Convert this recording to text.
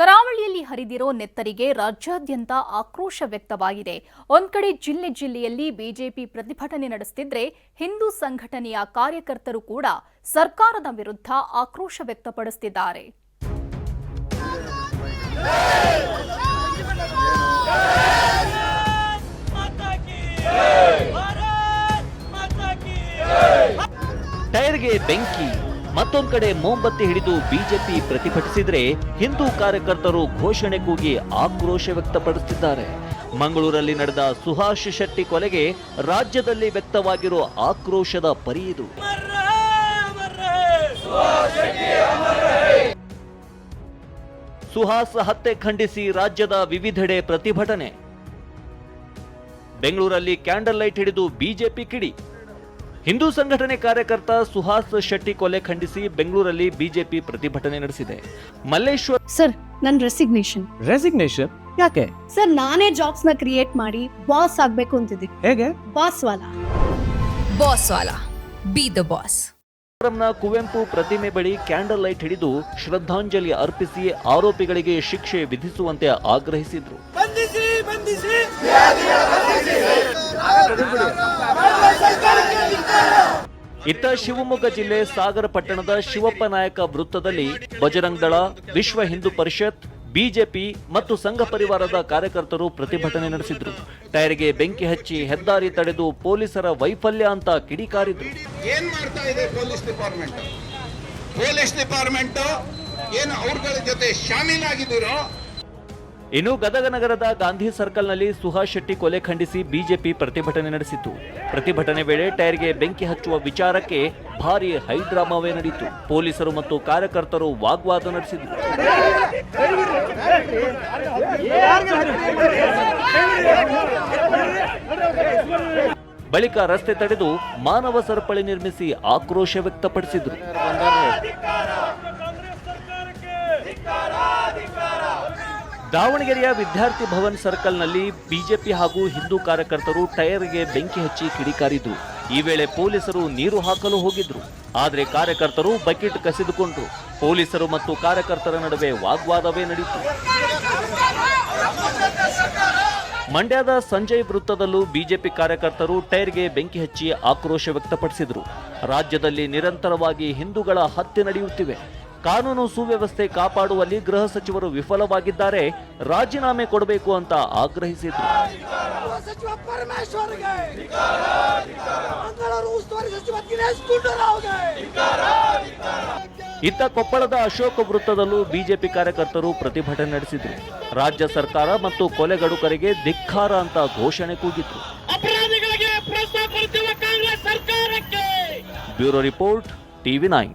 ಕರಾವಳಿಯಲ್ಲಿ ಹರಿದಿರೋ ನೆತ್ತರಿಗೆ ರಾಜ್ಯಾದ್ಯಂತ ಆಕ್ರೋಶ ವ್ಯಕ್ತವಾಗಿದೆ. ಒಂದ್ ಕಡೆ ಜಿಲ್ಲೆ ಜಿಲ್ಲೆಯಲ್ಲಿ ಬಿಜೆಪಿ ಪ್ರತಿಭಟನೆ ನಡೆಸುತ್ತಿದ್ರೆ ಹಿಂದೂ ಸಂಘಟನೆಯ ಕಾರ್ಯಕರ್ತರು ಕೂಡ ಸರ್ಕಾರದ ವಿರುದ್ಧ ಆಕ್ರೋಶ ವ್ಯಕ್ತಪಡಿಸುತ್ತಿದ್ದಾರೆ ಟೈರ್ಗೆ ಬೆಂಕಿ. ಮತ್ತೊಂದು ಕಡೆ ಮೋಂಬತ್ತಿ ಹಿಡಿದು ಬಿಜೆಪಿ ಪ್ರತಿಭಟಿಸಿದರೆ ಹಿಂದೂ ಕಾರ್ಯಕರ್ತರು ಘೋಷಣೆ ಕೂಗಿ ಆಕ್ರೋಶ ವ್ಯಕ್ತಪಡಿಸುತ್ತಿದ್ದಾರೆ ಮಂಗಳೂರಲ್ಲಿ ನಡೆದ ಸುಹಾಸ್ ಶೆಟ್ಟಿ ಕೊಲೆಗೆ ರಾಜ್ಯದಲ್ಲಿ ವ್ಯಕ್ತವಾಗಿರುವ ಆಕ್ರೋಶದ ಪರಿ ಇದು. ಸುಹಾಸ್ ಹತ್ಯೆ ಖಂಡಿಸಿ ರಾಜ್ಯದ ವಿವಿಧೆಡೆ ಪ್ರತಿಭಟನೆ. ಬೆಂಗಳೂರಲ್ಲಿ ಕ್ಯಾಂಡಲ್ ಲೈಟ್ ಹಿಡಿದು ಬಿಜೆಪಿ ಕಿಡಿ. ಹಿಂದೂ ಸಂಘಟನೆ ಕಾರ್ಯಕರ್ತ ಸುಹಾಸ್ ಶೆಟ್ಟಿ ಕೊಲೆ ಖಂಡಿಸಿ ಬೆಂಗಳೂರಲ್ಲಿ ಬಿಜೆಪಿ ಪ್ರತಿಭಟನೆ ನಡೆಸಿದೆ. ಮಲ್ಲೇಶ್ವರ್ ಸರ್ ನನ್ ರೆಸಿಗ್ನೇಷನ್ ರೆಸಿಗ್ನೇಷನ್ ಯಾಕೆ? ಸರ್ ನಾನೇ ಜಾಬ್ಸ್ನ ಕ್ರಿಯೇಟ್ ಮಾಡಿ ಬಾಸ್ ಆಗ್ಬೇಕು ಅಂತಿದ್ದೀನಿ ಹೇಗೆ? ಬಾಸ್ ವಾಲ. ಬಾಸ್ ವಾಲಾ. ಬಿ ದ ಬಾಸ್ನ ಕುವೆಂಪು ಪ್ರತಿಮೆ ಬಳಿ ಕ್ಯಾಂಡಲ್ ಲೈಟ್ ಹಿಡಿದು ಶ್ರದ್ಧಾಂಜಲಿ ಅರ್ಪಿಸಿ ಆರೋಪಿಗಳಿಗೆ ಶಿಕ್ಷೆ ವಿಧಿಸುವಂತೆ ಆಗ್ರಹಿಸಿದ್ರು. ಬಂಧಿಸಿ ಬಂಧಿಸಿ. ಇತ್ತ ಶಿವಮೊಗ್ಗ ಜಿಲ್ಲೆ ಸಾಗರ ಪಟ್ಟಣದ ಶಿವಪ್ಪ ನಾಯಕ ವೃತ್ತದಲ್ಲಿ ಬಜರಂಗ್ ದಳ ವಿಶ್ವ ಹಿಂದೂ ಪರಿಷತ್ ಬಿಜೆಪಿ ಮತ್ತು ಸಂಘ ಪರಿವಾರದ ಕಾರ್ಯಕರ್ತರು ಪ್ರತಿಭಟನೆ ನಡೆಸಿದ್ರು. ಟೈರ್ಗೆ ಬೆಂಕಿ ಹಚ್ಚಿ ಹೆದ್ದಾರಿ ತಡೆದು ಪೊಲೀಸರ ವೈಫಲ್ಯ ಅಂತ ಕಿಡಿಕಾರಿದ್ರು. ಏನ್ ಮಾಡ್ತಾ ಇದೆ ಪೊಲೀಸ್ ಡಿಪಾರ್ಟ್ಮೆಂಟ್? ಪೊಲೀಸ್ ಡಿಪಾರ್ಟ್ಮೆಂಟ್ ಏನು ಅವ್ರಗಳ ಜೊತೆ ಶಾಮೀಲಾಗಿದ್ದೀರೋ ಇನ್ನು ಗದಗ ನಗರದ ಗಾಂಧಿ ಸರ್ಕಲ್ನಲ್ಲಿ ಸುಹಾಸ್ ಶೆಟ್ಟಿ ಕೊಲೆ ಖಂಡಿಸಿ ಬಿಜೆಪಿ ಪ್ರತಿಭಟನೆ ನಡೆಸಿತು ಪ್ರತಿಭಟನೆ ವೇಳೆ ಟೈರ್ಗೆ ಬೆಂಕಿ ಹಚ್ಚುವ ವಿಚಾರಕ್ಕೆ ಭಾರಿ ಹೈಡ್ರಾಮಾವೇ ನಡೆಯಿತು. ಪೊಲೀಸರು ಮತ್ತು ಕಾರ್ಯಕರ್ತರು ವಾಗ್ವಾದ ನಡೆಸಿದರು. ಬಳಿಕ ರಸ್ತೆ ತಡೆದು ಮಾನವ ಸರಪಳಿ ನಿರ್ಮಿಸಿ ಆಕ್ರೋಶ ವ್ಯಕ್ತಪಡಿಸಿದ್ರು. ದಾವಣಗೆರೆಯ ವಿದ್ಯಾರ್ಥಿ ಭವನ್ ಸರ್ಕಲ್ನಲ್ಲಿ ಬಿಜೆಪಿ ಹಾಗೂ ಹಿಂದೂ ಕಾರ್ಯಕರ್ತರು ಟೈರ್ಗೆ ಬೆಂಕಿ ಹಚ್ಚಿ ಕಿಡಿಕಾರಿದ್ರು. ಈ ವೇಳೆ ಪೊಲೀಸರು ನೀರು ಹಾಕಲು ಹೋಗಿದ್ರು. ಆದರೆ ಕಾರ್ಯಕರ್ತರು ಬಕೆಟ್ ಕಸಿದುಕೊಂಡ್ರು. ಪೊಲೀಸರು ಮತ್ತು ಕಾರ್ಯಕರ್ತರ ನಡುವೆ ವಾಗ್ವಾದವೇ ನಡೆಯಿತು ಮಂಡ್ಯದ ಸಂಜಯ್ ವೃತ್ತದಲ್ಲೂ ಬಿಜೆಪಿ ಕಾರ್ಯಕರ್ತರು ಟೈರ್ಗೆ ಬೆಂಕಿ ಹಚ್ಚಿ ಆಕ್ರೋಶ ವ್ಯಕ್ತಪಡಿಸಿದರು. ರಾಜ್ಯದಲ್ಲಿ ನಿರಂತರವಾಗಿ ಹಿಂದೂಗಳ ಹತ್ಯೆ ನಡೆಯುತ್ತಿವೆ. ಕಾನೂನು ಸುವ್ಯವಸ್ಥೆ ಕಾಪಾಡುವಲ್ಲಿ ಗೃಹ ಸಚಿವರು ವಿಫಲವಾಗಿದ್ದಾರೆ. ರಾಜೀನಾಮೆ ಕೊಡಬೇಕು ಅಂತ ಆಗ್ರಹಿಸಿದ್ರು. ಇತ್ತ ಕೊಪ್ಪಳದ ಅಶೋಕ ವೃತ್ತದಲ್ಲೂ ಬಿಜೆಪಿ ಕಾರ್ಯಕರ್ತರು ಪ್ರತಿಭಟನೆ ನಡೆಸಿದ್ರು. ರಾಜ್ಯ ಸರ್ಕಾರ ಮತ್ತು ಕೊಲೆಗಡುಕರಿಗೆ ಧಿಕ್ಕಾರ ಅಂತ ಘೋಷಣೆ ಕೂಗಿದ್ರು. ಅಪರಾಧಿಗಳಿಗೆ ಪ್ರಸ್ತಾವ ಕಾಂಗ್ರೆಸ್ ಸರ್ಕಾರಕ್ಕೆ. Bureau report TV nine.